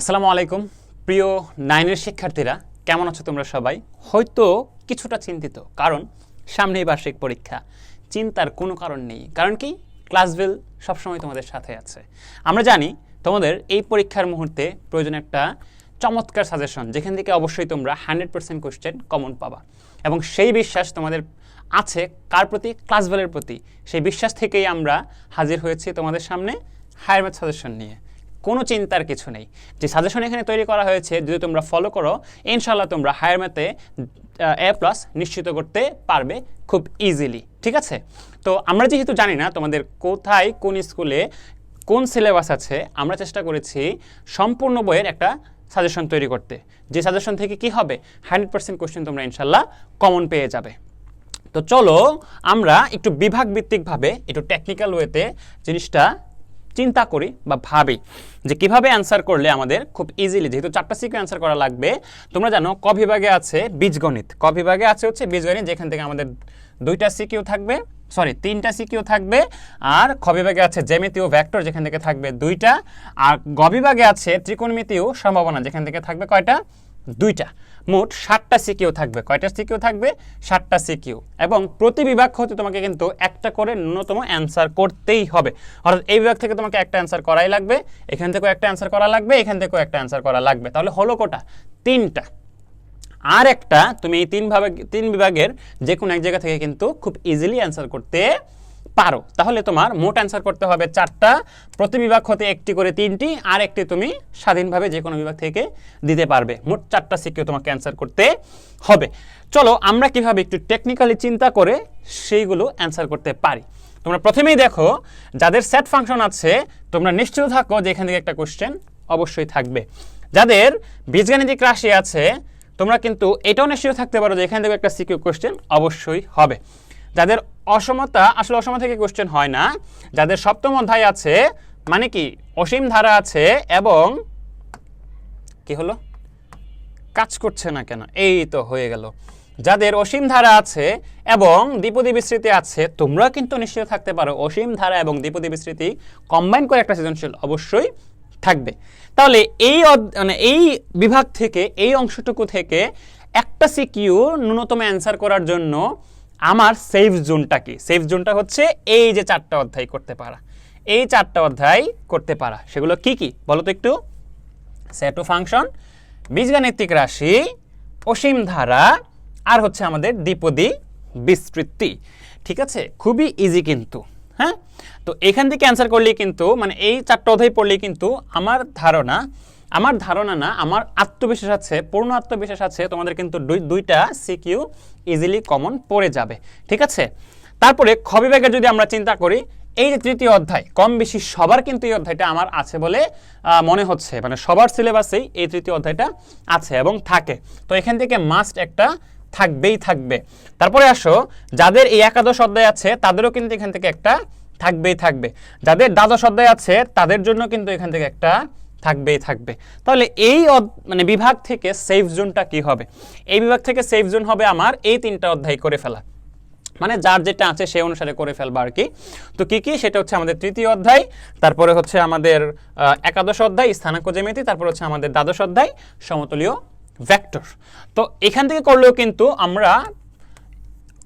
আসসালামু আলাইকুম। প্রিয় নাইনের শিক্ষার্থীরা, কেমন আছো তোমরা সবাই? হয়তো কিছুটা চিন্তিত, কারণ সামনেই বার্ষিক পরীক্ষা। চিন্তার কোনো কারণ নেই, কারণ কি? ক্লাসবেল সবসময় তোমাদের সাথে আছে। আমরা জানি তোমাদের এই পরীক্ষার মুহূর্তে প্রয়োজন একটা চমৎকার সাজেশন যেখান থেকে অবশ্যই তোমরা হান্ড্রেড পার্সেন্ট কোশ্চেন কমন পাবা। এবং সেই বিশ্বাস তোমাদের আছে কার প্রতি? ক্লাসবেলের প্রতি। সেই বিশ্বাস থেকেই আমরা হাজির হয়েছি তোমাদের সামনে হায়ার ম্যাথ সাজেশন নিয়ে। কোনো চিন্তার কিছু নেই। যে সাজেশন এখানে তৈরি করা হয়েছে, যদি তোমরা ফলো করো ইনশাল্লাহ তোমরা হায়ার ম্যাথে এ প্লাস নিশ্চিত করতে পারবে খুব ইজিলি ঠিক আছে? তো আমরা যেহেতু জানি না তোমাদের কোথায় কোন স্কুলে কোন সিলেবাস আছে, আমরা চেষ্টা করেছি সম্পূর্ণ বইয়ের একটা সাজেশন তৈরি করতে। যে সাজেশন থেকে কি হবে? হান্ড্রেড পার্সেন্ট কোশ্চেন তোমরা ইনশাল্লাহ কমন পেয়ে যাবে। তো চলো আমরা একটু বিভাগ ভিত্তিকভাবে একটু টেকনিক্যাল ওয়েতে জিনিসটা চিন্তা করি বা ভাবি যে কীভাবে অ্যান্সার করলে আমাদের খুব ইজিলি যেহেতু চারটা সিকিউ অ্যান্সার করা লাগবে, তোমরা জানো ক বিভাগে আছে বীজগণিত। ক বিভাগে আছে হচ্ছে বীজগণিত, যেখান থেকে আমাদের দুইটা সিকিউ থাকবে সরি তিনটা সিকিউ থাকবে, আর খ বিভাগে আছে জ্যামিতি ও ভেক্টর যেখান থেকে থাকবে দুইটা, আর গ বিভাগে আছে ত্রিকোণমিতি ও সম্ভাবনা, যেখান থেকে থাকবে কয়টা? দুইটা। মোট ষাটটা সিকিউ থাকবে। কয়টা সিকিউ থাকবে? ষাটটা সিকিউ এবং প্রতি বিভাগ হতে তোমাকে কিন্তু একটা করে ন্যূনতম অ্যান্সার করতেই হবে। অর্থাৎ এই বিভাগ থেকে তোমাকে একটা অ্যান্সার করাই লাগবে, এখান থেকেও একটা অ্যান্সার করা লাগবে, এখান থেকেও একটা অ্যান্সার করা লাগবে। তাহলে হলো কোটা? তিনটা। আর একটা, তুমি এই তিন ভাবে তিন বিভাগের যে কোনো এক জায়গা থেকে কিন্তু খুব ইজিলি অ্যান্সার করতে পারো। তাহলে তোমার মোট অ্যান্সার করতে হবে চারটা, প্রতি বিভাগ হতে একটি করে তিনটি আর একটি তুমি স্বাধীনভাবে যে কোনো বিভাগ থেকে দিতে পারবে। মোট চারটা সিকিউ তোমাকে অ্যান্সার করতে হবে। চলো, আমরা কীভাবে একটু টেকনিক্যালি চিন্তা করে সেইগুলো অ্যান্সার করতে পারি? তোমরা প্রথমেই দেখো, যাদের সেট ফাংশন আছে, তোমরা নিশ্চিত থাকো যে এখান থেকে একটা কোশ্চেন অবশ্যই থাকবে। যাদের বীজগাণিতিক রাশি আছে, তোমরা কিন্তু এটাও নিশ্চিত থাকতে পারো যে এখান থেকে একটা সিকিউ কোশ্চেন অবশ্যই হবে। যাদের অসমতা, আসলে অসমতা থেকে কোশ্চেন হয় না। যাদের সপ্তম অধ্যায় আছে মানে কি, অসীম ধারা আছে এবং কি হলো? কাজ করছে না কেন? এই তো হয়ে গেল। যাদের অসীম ধারা আছে এবং দ্বিপদী বিস্তৃতি আছে, তোমরা কিন্তু নিশ্চিত থাকতে পারো, অসীম ধারা এবং দ্বিপদী বিস্তৃতি কম্বাইন করে একটা সৃজনশীল অবশ্যই থাকবে। তাহলে এই মানে এই বিভাগ থেকে, এই অংশটুকু থেকে একটা সিকিউ ন্যূনতম অ্যান্সার করার জন্য আমার সেফ জোনটা কি? সেফ জোনটা হচ্ছে এই যে চারটা অধ্যায় করতে পারা। এই চারটা অধ্যায় করতে পারা। সেগুলো কি কি? বলো তো একটু। সেট ও ফাংশন বীজগাণিতিক রাশি, অসীম ধারা, আর হচ্ছে আমাদের দ্বিপদী বিস্তৃতি। ঠিক আছে? খুবই ইজি কিন্তু হ্যাঁ? তো এখান থেকে অ্যান্সার করলেই কিন্তু মানে এই চারটা অধ্যায় পড়লেই কিন্তু আমার ধারণা আমার ধারণা না, আমার আত্মবিশ্বাস আছে, পূর্ণ আত্মবিশ্বাস আছে, তোমাদের কিন্তু দুই, দুইটা সিকিউ ইজিলি কমন পড়ে যাবে, ঠিক আছে? তারপরে খ বিভাগের যদি আমরা চিন্তা করি, এই যে তৃতীয় অধ্যায়, কম বেশি সবার কিন্তু এই অধ্যায়টা আমার আছে বলে মনে হচ্ছে মানে সবার সিলেবাসেই এই তৃতীয় অধ্যায়টা আছে এবং থাকে। তো এখান থেকে মাস্ট একটা থাকবেই থাকবে। তারপরে আসো, যাদের এই একাদশ অধ্যায় আছে, তাদেরও কিন্তু এখান থেকে একটা থাকবেই থাকবে। যাদের দ্বাদশ অধ্যায় আছে, তাদের জন্য কিন্তু এখান থেকে একটা থাকবেই থাকবে। তাহলে এই মানে বিভাগ থেকে সেফ জোনটা কি হবে? এই বিভাগ থেকে সেফ জোন হবে আমার এই তিনটা অধ্যায় করে ফেলা। মানে যার যেটা আছে সেই অনুসারে করে ফেলবা আর কি। তো কি কি? সেটা হচ্ছে আমাদের তৃতীয় অধ্যায়, তারপরে হচ্ছে আমাদের একাদশ অধ্যায়, স্থানাঙ্ক জ্যামিতি, তারপর হচ্ছে আমাদের দ্বাদশ অধ্যায়, সমতলীয় ভেক্টর তো এখান থেকে করলেও কিন্তু আমরা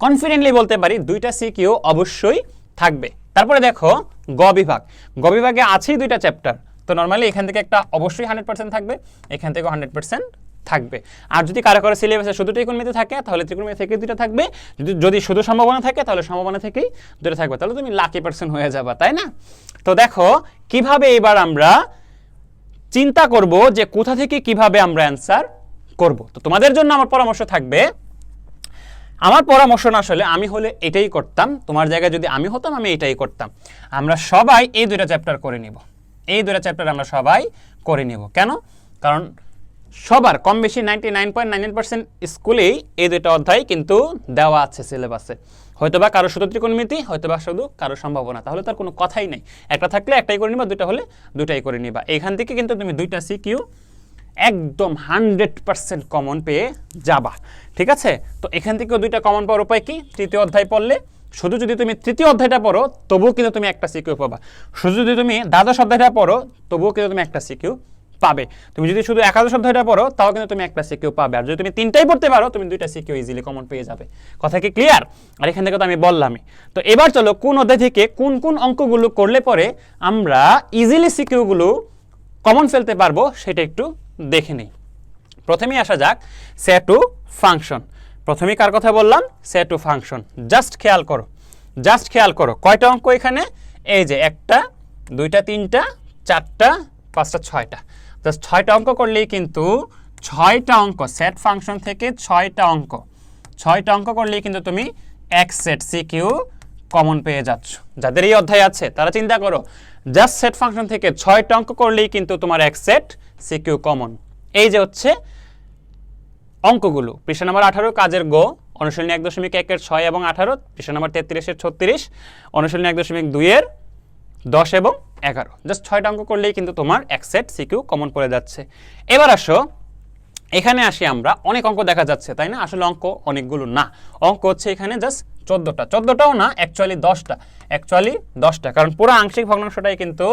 কনফিডেন্টলি বলতে পারি দুইটা সিকিউ অবশ্যই থাকবে। তারপরে দেখো গ বিভাগ। গ বিভাগে আছেই দুইটা চ্যাপ্টার তো নর্মালি এখান থেকে একটা অবশ্যই হান্ড্রেড পার্সেন্ট থাকবে, এখান থেকেও হান্ড্রেড পার্সেন্ট থাকবে। আর যদি কারও কারও সিলেবাসে শুধু ত্রিকোণমিতি থাকে, তাহলে ত্রিকোণমিতি থেকে দুটো থাকবে। যদি যদি শুধু সম্ভাবনা থাকে, তাহলে সম্ভাবনা থেকেই দুটো থাকবে। তাহলে তুমি লাকি পার্সেন্ট হয়ে যাবা, তাই না? তো দেখো, কীভাবে এবার আমরা চিন্তা করব যে কোথা থেকে কীভাবে আমরা অ্যান্সার করব। তো তোমাদের জন্য আমার পরামর্শ থাকবে, আমার পরামর্শ না আসলে আমি হলে এটাই করতাম, তোমার জায়গায় যদি আমি হতাম, আমি এটাই করতাম। আমরা সবাই এই দুইটা চ্যাপ্টার করে নিব। এই দুইটা চ্যাপ্টার আমরা সবাই করে নিব। কেন? কারণ সবার কম বেশি ninety nine point nine percent স্কুলেই এই দুইটা অধ্যায় কিন্তু দেওয়া আছে সিলেবাসে হয়তোবা কারও শুধু ত্রিকোণমিতি, হয়তোবা শুধু কারও সম্ভাবনা। তাহলে তার কোনো কথাই নেই। একটা থাকলে একটাই করে নিবা, দুইটা হলে দুইটাই করে নিবা। এখান থেকে কিন্তু তুমি দুইটা সিকিউ একদম হান্ড্রেড পার্সেন্ট কমন পেয়ে যাবা। ঠিক আছে? তো এখান থেকেও দুইটা কমন পাওয়ার উপায় কি? তৃতীয় অধ্যায় পড়লে শুধু যদি তুমি তৃতীয় অধ্যায়টা পড়ো, তবুও কিন্তু তুমি একটা সিকিউ পাবা। শুধু যদি তুমি দ্বাদশ অধ্যায়টা পড়ো, তবুও কিন্তু তুমি একটা সিকিউ পাবে। তুমি যদি শুধু একাদশ অধ্যায়টা পড়ো, তাও কিন্তু তুমি একটা সিকিউ পাবে। আর যদি তুমি তিনটাই পড়তে পারো, তুমি দুইটা সিকিউ ইজিলি কমন পেয়ে যাবে। কথা কি ক্লিয়ার আর এখান থেকে তো আমি বললামই। তো এবার চলো, কোন অধ্যায় থেকে কোন কোন অঙ্কগুলো করলে পরে আমরা ইজিলি সিকিউগুলো কমন ফেলতে পারব, সেটা একটু দেখে নিই। প্রথমেই আসা যাক টু ফাংশন প্রথমেই কার কথা বললাম? টু ফাংশন জাস্ট খেয়াল করো। জাস্ট খেয়াল করো। কয়টা অঙ্ক এখানে? এই যে একটা, দুইটা, তিনটা, চারটা, পাঁচটা, ছয়টা। জাস্ট ছয়টা অঙ্ক করলেই কিন্তু ছয়টা অঙ্ক সেট ফাংশন থেকে ছয়টা অঙ্ক। ছয়টা অঙ্ক করলেই কিন্তু তুমি এক সেট সিকিউ কমন পেয়ে যাচ্ছ। যাদের এই অধ্যায় আছে, তারা চিন্তা করো। জাস্ট সেট ফাংশন থেকে ছয়টা অঙ্ক করলেই কিন্তু তোমার এক সেট সিকিউ কমন এই যে হচ্ছে অঙ্কগুলো। পৃষ্ঠা নাম্বার আঠারো, কাজের গো, অনুশীলনী এক দশমিক একের ছয় এবং আঠারো পৃষ্ঠা নাম্বার তেত্রিশের ছত্রিশ, অনুশীলনী এক দশমিক দুইয়ের দশ এবং এগারো। জাস্ট ছয়টা অঙ্ক করলেই কিন্তু তোমার এক সেট সিকিউ কমন পড়ে যাচ্ছে। এবার আসো, এখানে আসি আমরা, অনেক অঙ্ক দেখা যাচ্ছে, তাই না? আসলে অঙ্ক অনেকগুলো না। অঙ্ক হচ্ছে এখানে জাস্ট চোদ্দোটা। চোদ্দোটাও না অ্যাকচুয়ালি দশটা। অ্যাকচুয়ালি দশটা, কারণ পুরো আংশিক ভগ্নাংশটাই কিন্তু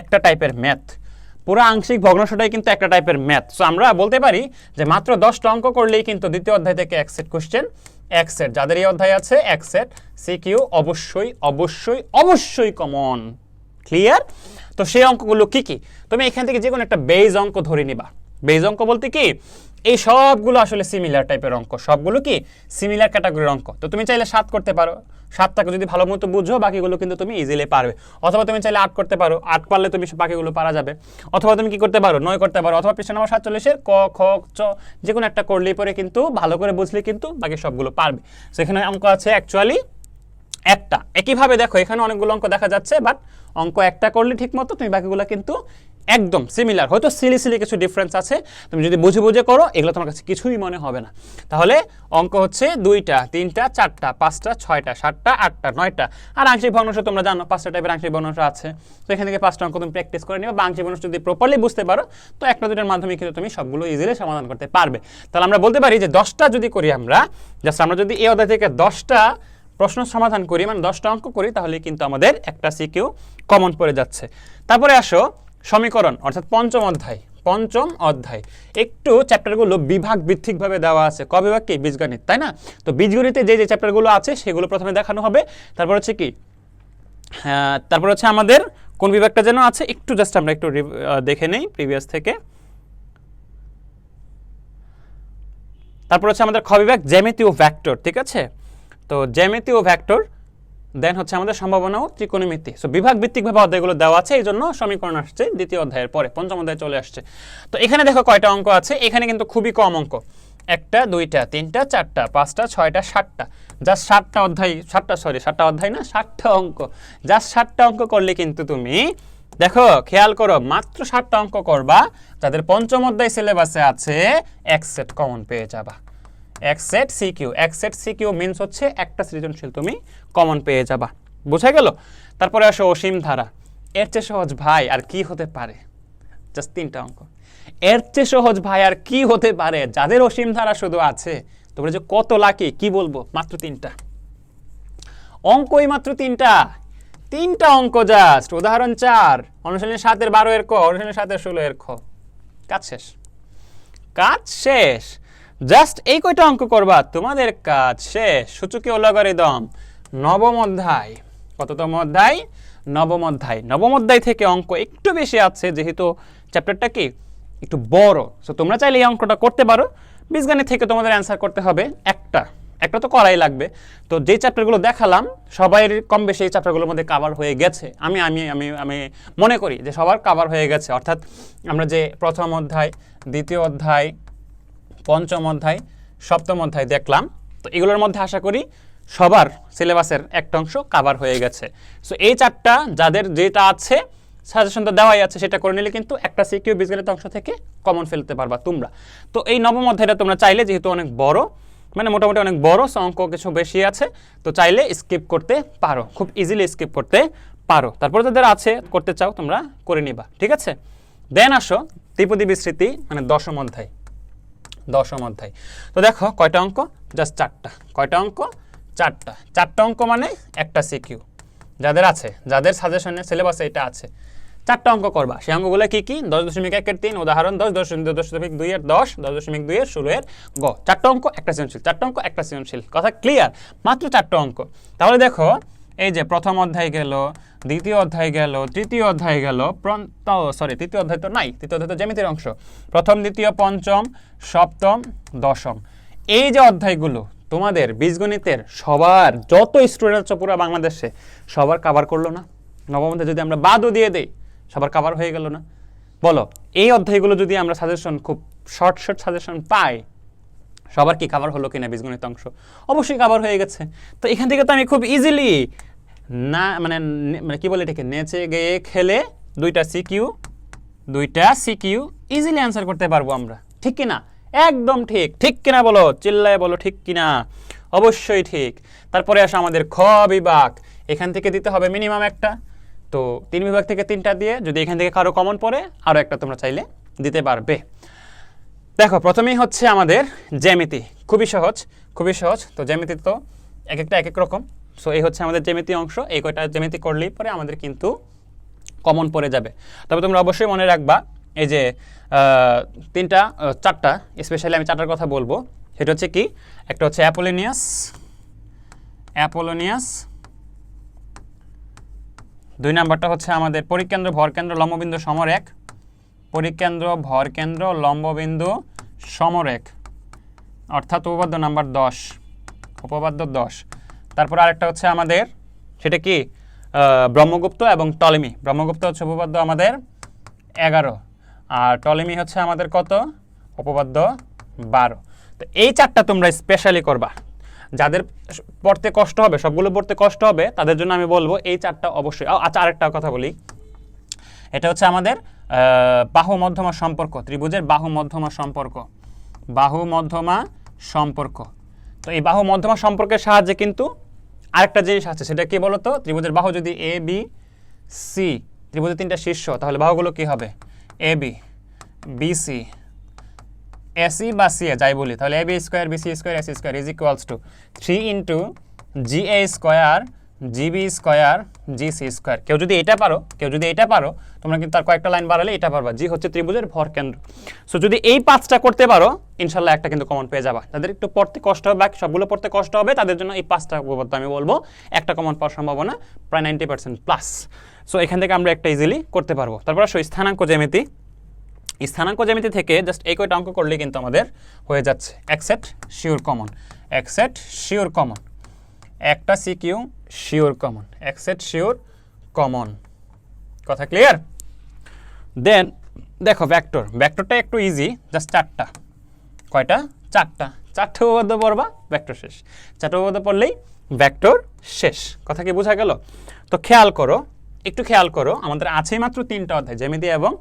একটা টাইপের ম্যাথ পুরো আংশিক ভগ্নাংশটাই কিন্তু একটা টাইপের ম্যাথ সো আমরা বলতে পারি যে মাত্র দশটা অঙ্ক করলেই কিন্তু দ্বিতীয় অধ্যায় থেকে এক সেট কোশ্চেন এক সেট যাদের এই অধ্যায় আছে, এক সেট সিকিউ অবশ্যই অবশ্যই অবশ্যই কমন ক্লিয়ার তো সেই অঙ্কগুলো কি কি? তুমি এখান থেকে যে কোনো একটা বেজ অঙ্ক ধরে নিবা। বেজ অঙ্ক বলতে কি? এই সবগুলো আসলে সিমিলার টাইপের অঙ্ক। সবগুলো কি সিমিলার ক্যাটাগরির অঙ্ক? তো তুমি চাইলে সাত করতে পারো। সাতটাকে যদি ভালো মতো বুঝো, বাকিগুলো কিন্তু তুমি ইজিলি পারবে। অথবা তুমি চাইলে আট করতে পারো। আট পারলে তুমি বাকিগুলো পারা যাবে। অথবা তুমি কি করতে পারো? নয় করতে পারো। অথবা পৃষ্ঠা নম্বর সাতচল্লিশের ক, খ, চ যে কোনো একটা করলেই পরে কিন্তু, ভালো করে বুঝলে কিন্তু বাকি সবগুলো পারবে। সেখানে অঙ্ক আছে অ্যাকচুয়ালি একটা। একইভাবে দেখো, এখানে অনেকগুলো অঙ্ক দেখা যাচ্ছে বাট অঙ্ক একটা করলে ঠিক মতো তুমি বাকিগুলো কিন্তু একদম সিমিলার হয়তো সিলি সিলি কিছু ডিফারেন্স আছে। তুমি যদি বুঝে বুঝে করো, এগুলো তোমার কাছে কিছুই মনে হবে না। তাহলে অঙ্ক হচ্ছে দুইটা, তিনটা, চারটা, পাঁচটা, ছয়টা, সাতটা, আটটা, নয়টা। আর আংশিক ভগ্নাংশ তোমরা জানো, পাঁচটা টাইপের আংশিক ভগ্নাংশ আছে। তো এখান থেকে পাঁচটা অঙ্ক তুমি প্র্যাকটিস করে নিবে। বা আংশিক ভগ্নাংশ যদি প্রপারলি বুঝতে পারো, তো একটা দুটার মাধ্যমে কিন্তু তুমি সবগুলো ইজিলি সমাধান করতে পারবে। তাহলে আমরা বলতে পারি যে দশটা যদি করি আমরা জাস্ট আমরা যদি এই অধ্যায় থেকে দশটা প্রশ্ন সমাধান করি মানে দশটা অঙ্ক করি, তাহলে কিন্তু আমাদের একটা সিকিউ কমন পড়ে যাচ্ছে। তারপরে আসো সমীকরণ অর্থাৎ পঞ্চম অধ্যায় পঞ্চম অধ্যায়। একটু চ্যাপ্টারগুলো বিভাগ ভিত্তিকভাবে দেওয়া আছে। ক বিভাগ কি? বীজগণিত তাই না? তো বীজগণিতে যে যে চ্যাপ্টারগুলো আছে সেগুলো প্রথমে দেখানো হবে। তারপর হচ্ছে কি? হ্যাঁ, তারপর হচ্ছে আমাদের কোন বিভাগটা যেন আছে? একটু জাস্ট আমরা একটু দেখে নেই প্রিভিয়াস থেকে। তারপর হচ্ছে আমাদের খ বিভাগ জ্যামিতি ও ভ্যাক্টর ঠিক আছে? তো জ্যামিতি ও ভ্যাক্টর দেন হচ্ছে আমাদের সম্ভাবনা ও ত্রিকোণমিতি। সো বিভাগ ভিত্তিকভাবে অধ্যায়গুলো দেওয়া আছে, এই জন্য সমীকরণ আসছে দ্বিতীয় অধ্যায়ের পরে, পঞ্চম অধ্যায় চলে আসছে। তো, এখানে দেখো কয়টা অঙ্ক আছে, এখানে কিন্তু খুবই কম অঙ্ক। একটা, দুইটা, তিনটা, চারটা, পাঁচটা, ছয়টা, সাতটা। জাস্ট সাতটা অধ্যায়, সাতটা সরি সাতটা অধ্যায় না, সাতটা অঙ্ক। জাস্ট সাতটা অঙ্ক করলে কিন্তু তুমি, দেখো, খেয়াল করো, মাত্র সাতটা অঙ্ক করবা, যাদের পঞ্চম অধ্যায় সিলেবাসে আছে, এক সেট কমন পেয়ে যাবা। এক সেট সিকিউ এক সেট সিকিউ মিনস হচ্ছে একটা সৃজনশীল তুমি কমন পেয়ে যাবা। বোঝা গেল? তারপরে আসো অসীম ধারা। এর চেয়ে সহজ ভাই আর কি হতে পারে? জাস্ট তিনটা অঙ্ক। এর চেয়ে সহজ ভাই আর কি হতে পারে? যাদের অসীম ধারা শুধু আছে, তোমরা যে কত লাকি কি বলব? মাত্র তিনটা। অঙ্কই মাত্র তিনটা। তিনটা অঙ্ক জাস্ট উদাহরণ চার। অনুশীলনী সাতের বারো এর ক, অনুশীলনী সাতের ষোলো এর খ। কাজ শেষ। কাজ শেষ। জাস্ট এই কয়টা অঙ্ক করবা, তোমাদের কাজ শেষ। সূচকীয় লগারিদম নবম অধ্যায়। কততম অধ্যায়? নবম অধ্যায়। নবম অধ্যায় থেকে অঙ্ক একটু বেশি আছে, যেহেতু চ্যাপ্টারটা কি? একটু বড়। সো তোমরা চাইলে এই অঙ্কটা করতে পারো। বীজগণিত থেকে তোমাদের অ্যান্সার করতে হবে একটা। একটা তো করাই লাগবে। তো যে চ্যাপ্টারগুলো দেখালাম, সবাই কম বেশি এই চ্যাপ্টারগুলোর মধ্যে কাভার হয়ে গেছে। আমি আমি আমি আমি মনে করি যে সবার কাভার হয়ে গেছে। অর্থাৎ আমরা যে প্রথম অধ্যায়, দ্বিতীয় অধ্যায় পঞ্চম অধ্যায়, সপ্তম অধ্যায় দেখলাম। তো এগুলোর মধ্যে আশা করি সবার সিলেবাসের একটা অংশ কাভার হয়ে গেছে। সো এই চারটা যাদের যেটা আছে সাজেশন তো দেওয়াই আছে, সেটা করে নিলে কিন্তু একটা সিকিউ বীজগণিত অংশ থেকে কমন ফেলতে পারবা তোমরা। তো এই নবম অধ্যায়টা তোমরা চাইলে, যেহেতু অনেক বড় মানে মোটামুটি অনেক বড় সো অঙ্ক কিছু বেশি আছে, তো চাইলে স্কিপ করতে পারো, খুব ইজিলি স্কিপ করতে পারো। তারপরে যাদের আছে, করতে চাও, তোমরা করে নিবা, ঠিক আছে? দেন আসো, ত্রিপদী বিস্মৃতি মানে দশম অধ্যায়। দশম অধ্যায়। তো দেখো, কয়টা অঙ্ক? জাস্ট চারটা। কয়টা অঙ্ক? চারটা। চারটা অঙ্ক মানে একটা সিকিউ যাদের আছে, যাদের সাজেশনে সিলেবাসে এটা আছে, চারটা অঙ্ক করবা। সেই অঙ্কগুলো কি কি? দশ দশমিক একের তিন, উদাহরণ দশ দশ দশ দশমিক দুইয়ের দশ দশ দশমিক দুইয়ের ষোলোয়ের গ। চারটা অঙ্ক, একটা সৃজনশীল। চারটা অঙ্ক, একটা সৃজনশীল। কথা ক্লিয়ার মাত্র চারটা অঙ্ক। তাহলে দেখো এই যে প্রথম অধ্যায় গেল, দ্বিতীয় অধ্যায় গেল, তৃতীয় অধ্যায় গেল সরি তৃতীয় অধ্যায় তো নাই, তৃতীয় অধ্যায় তো জ্যামিতির অংশ। প্রথম, দ্বিতীয়, পঞ্চম, সপ্তম, দশম। এই যে অধ্যায়গুলো, তোমাদের বীজগণিতের সবার যত স্টুডেন্ট আছে পুরো বাংলাদেশে, সবার কাভার করল না? নবম অধ্যায় যদি আমরা বাদও দিয়ে দেই, সবার কাভার হয়ে গেল না? বলো, এই অধ্যায়গুলো যদি আমরা সাজেশন খুব শর্ট শর্ট সাজেশন পাই, সবার কি কাভার হলো কিনা বীজগণিত অংশ? অবশ্যই কাভার হয়ে গেছে। তো এখান থেকে তো আমি খুব ইজিলি না মানে মানে কি বলে এটাকে? নেচে গিয়ে খেলে দুইটা সিকিউ দুইটা সিকিউ ইজিলি অ্যান্সার করতে পারব আমরা। ঠিক কিনা? একদম ঠিক। ঠিক কিনা বলো? চিল্লায় বলো, ঠিক কিনা? অবশ্যই ঠিক। তারপরে আসে আমাদের খ বিভাগ। এখান থেকে দিতে হবে মিনিমাম একটা। তো তিন বিভাগ থেকে তিনটা দিয়ে যদি এখান থেকে কারও কমন পড়ে আরও একটা তোমরা চাইলে দিতে পারবে। দেখো, প্রথমেই হচ্ছে আমাদের জ্যামিতি। খুবই সহজ খুবই সহজ। তো জ্যামিতি তো এক একটা এক এক রকম। সো এই হচ্ছে আমাদের জ্যামিতি অংশ। এই কয়টা জ্যামিতি করলেই পরে আমাদের কিন্তু কমন পড়ে যাবে। তবে তোমরা অবশ্যই মনে রাখবা, এই যে তিনটা চারটা স্পেশালি আমি চারটার কথা বলব, সেটা হচ্ছে কি, একটা হচ্ছে অ্যাপোলোনিয়াস অ্যাপোলোনিয়াস দুই নাম্বারটা হচ্ছে আমাদের পরিকেন্দ্র, ভরকেন্দ্র, লম্ববিন্দু, সমরেখ। পরিকেন্দ্র, ভরকেন্দ্র, লম্ববিন্দু, সমরেখ। অর্থাৎ উপপাদ্য নাম্বার দশ। উপপাদ্য দশ। তারপর আরেকটা হচ্ছে আমাদের, সেটা কি? ব্রহ্মগুপ্ত এবং টলেমি। ব্রহ্মগুপ্ত হচ্ছে উপপাদ্য আমাদের এগারো, আর টলেমি হচ্ছে আমাদের কত? উপপাদ্য বারো। তো এই চারটা তোমরা স্পেশালি করবা। যাদের পড়তে কষ্ট হবে, সবগুলো পড়তে কষ্ট হবে, তাদের জন্য আমি বলব এই চারটা অবশ্যই। আচ্ছা আরেকটা কথা বলি। এটা হচ্ছে আমাদের বাহু মধ্যমা সম্পর্ক, ত্রিভুজের বাহু মধ্যমা সম্পর্ক। বাহু মধ্যমা সম্পর্ক। তো এই বাহু মধ্যমা সম্পর্কের সাহায্যে কিন্তু আরেকটা জিনিস আছে, সেটা কি বলতো? ত্রিভুজের বাহু যদি এ বি সি ত্রিভুজের তিনটা শীর্ষ, তাহলে বাহুগুলো কি হবে? A B B C AC বা সি এ যাই বলি। তাহলে A B square BC square AC square is equals to three into G A square GB square G C square. কেউ যদি এটা পারো, কেউ যদি এটা পারো, তোমরা কিন্তু তার কয়েকটা লাইন বাড়ালে এটা পারবা। জি হচ্ছে ত্রিভুজের ভর কেন্দ্র। সো যদি এই পাঁচটা করতে পারো, ইনশাল্লাহ একটা কিন্তু কমন পেয়ে যাবা। তাদের একটু পড়তে কষ্ট হবে, বাকি সবগুলো পড়তে কষ্ট হবে, তাদের জন্য এই পাঁচটা উপপাদ্য আমি বলব। একটা কমন পাওয়ার সম্ভাবনা, প্রায় নাইনটি পার্সেন্ট প্লাস সো এখান থেকে আমরা একটা ইজিলি করতে পারব। তারপর আসো স্থানাঙ্ক জ্যামিতি। স্থানাঙ্ক জ্যামিতি থেকে জাস্ট এই কয়টা অঙ্ক করলে কিন্তু আমাদের হয়ে যাচ্ছে। একসেট শিওর কমন একসেট শিওর কমন একটা সিকিউ শিওর কমন। একসেট শিওর কমন। কথা ক্লিয়ার? দেন, দেখো ভ্যাক্টর ভ্যাক্টরটা একটু ইজি জাস্ট চারটা। কয়টা? চারটা। চারটে উপপাদ্য পড়বা ভ্যাক্টর শেষ। চারটে উপপাদ্য পড়লেই ভ্যাক্টর শেষ। কথা কি বোঝা গেল? তো খেয়াল করো, একটু খেয়াল করো, আমাদের আছেই মাত্র তিনটা অধ্যায়, জ্যামিতি এবং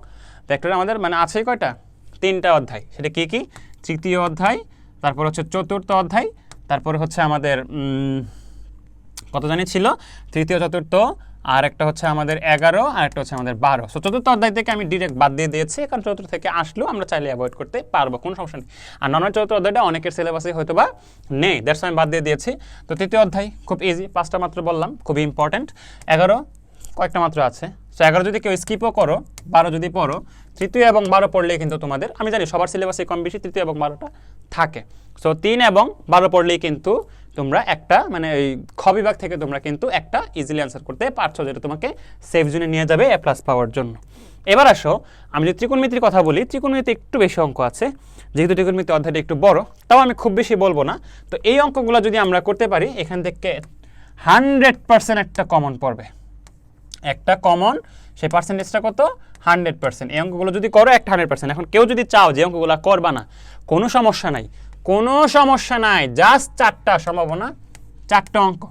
ভ্যাক্টর আমাদের মানে আছেই কয়টা? তিনটা অধ্যায়। সেটা কি কি? তৃতীয় অধ্যায়, তারপর হচ্ছে চতুর্থ অধ্যায়, তারপর হচ্ছে আমাদের কত জানি ছিল? তৃতীয়, চতুর্থ আর একটা হচ্ছে আমাদের এগারো আর একটা হচ্ছে আমাদের বারো। সো চতুর্থ অধ্যায় থেকে আমি ডিরেক্ট বাদ দিয়ে দিয়েছি, কারণ চতুর্থ থেকে আসলেও আমরা চাইলে অ্যাভয়েড করতে পারব, কোনো সমস্যা নেই। আর নর্মাল চতুর্থ অধ্যায়টা অনেকের সিলেবাসে হয়তো বা নেই দ্যাটস আমি বাদ দিয়ে দিয়েছি। তো তৃতীয় অধ্যায়, খুব ইজি পাঁচটা মাত্র বললাম, খুবই ইম্পর্ট্যান্ট এগারো, কয়েকটা মাত্র আছে। সো এগারো যদি কেউ স্কিপও করো, বারো যদি পড়ো, তৃতীয় এবং বারো পড়লেই কিন্তু তোমাদের, আমি জানি সবার সিলেবাসে কম বেশি, তৃতীয় এবং বারোটা থাকে। সো তিন এবং বারো পড়লেই কিন্তু তোমরা একটা মানে ওই খ বিভাগ থেকে তোমরা কিন্তু একটা ইজিলি অ্যান্সার করতে পারছ যেটা তোমাকে সেফ জোনে নিয়ে যাবে এ প্লাস পাওয়ার জন্য। এবার আসো, আমি যদি ত্রিকোণমিতির কথা বলি ত্রিকোণমিতি একটু বেশি অঙ্ক আছে, যেহেতু ত্রিকোণমিতি অধ্যায়টা একটু বড়, তাও আমি খুব বেশি বলব না। তো এই অঙ্কগুলো যদি আমরা করতে পারি, এখান থেকে হান্ড্রেড পার্সেন্ট একটা কমন পড়বে। একটা কমন সেই পার্সেন্টেজটা কত? হান্ড্রেড পার্সেন্ট এই অঙ্কগুলো যদি করো, একটা হান্ড্রেড পার্সেন্ট এখন কেউ যদি চাও যে অঙ্কগুলো করবা না, কোনো সমস্যা নাই। কোনো সমস্যা নাই জাস্ট চারটা সম্ভাবনা, চারটা অঙ্ক।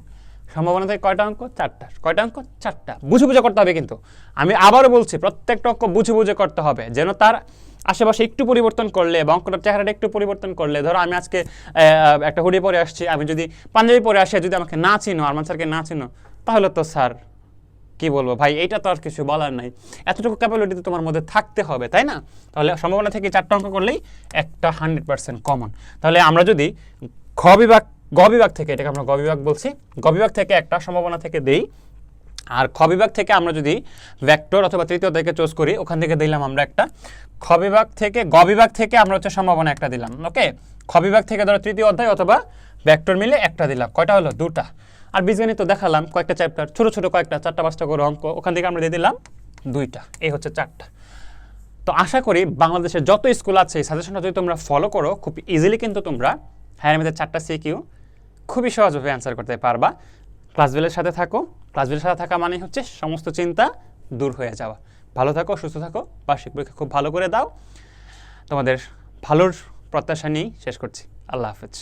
সম্ভাবনা থেকে কয়টা অঙ্ক? চারটা। কয়টা অঙ্ক? চারটা। বুঝে বুঝে করতে হবে কিন্তু। আমি আবারও বলছি, প্রত্যেকটা অঙ্ক বুঝে বুঝে করতে হবে, যেন তার আশেপাশে একটু পরিবর্তন করলে বা অঙ্কটার চেহারাটা একটু পরিবর্তন করলে, ধরো আমি আজকে একটা হুডি পরে আসছি, আমি যদি পাঞ্জাবি পরে আসি যদি আমাকে না চিনো, আরমান স্যারকে না চিনো, তাহলে তো স্যার কি বলব? ভাই এটা তো আর কিছু বলার নাই। এতটুকু ক্যাপাবিলিটি তো তোমার মধ্যে থাকতে হবে, তাই না? তাহলে সম্ভাবনা থেকে চারটা অঙ্ক করলেই একটা হান্ড্রেড পার্সেন্ট কমন তাহলে আমরা যদি খ বিভাগ, গ বিভাগ থেকে, এটাকে আমরা গ বিভাগ বলছি, গ বিভাগ থেকে একটা সম্ভাবনা থেকে দেই। আর খ বিভাগ থেকে আমরা যদি ভেক্টর অথবা তৃতীয় থেকে চুজ করি, ওখান থেকে দিলাম আমরা একটা। খ বিভাগ থেকে, গ বিভাগ থেকে আমরা হচ্ছে সম্ভাবনা একটা দিলাম ওকে খ বিভাগ থেকে ধরো তৃতীয় অধ্যায় অথবা ভেক্টর মিলে একটা দিলাম। কয়টা হলো? দুটা। আর বীজগণিত তো দেখালাম, কয়েকটা চ্যাপ্টার ছোট ছোট কয়েকটা, চারটা পাঁচটা করে অঙ্ক, ওখান থেকে আমরা দিয়ে দিলাম দুইটা, এই হচ্ছে চারটা। তো আশা করি বাংলাদেশের যত স্কুল আছে, এই সাজেশনটা যদি তোমরা ফলো করো, খুব ইজিলি কিন্তু তোমরা হায়ার মেথের চারটা সিকিউ খুবই সহজভাবে অ্যান্সার করতে পারবা। ক্লাসবেলের সাথে থাকো ক্লাসবেলের সাথে থাকা মানে হচ্ছে সমস্ত চিন্তা দূর হয়ে যাওয়া। ভালো থাকো, সুস্থ থাকো, বার্ষিক পরীক্ষা খুব ভালো করে দাও। তোমাদের ভালোর প্রত্যাশা নিয়েই শেষ করছি। আল্লাহ হাফেজ।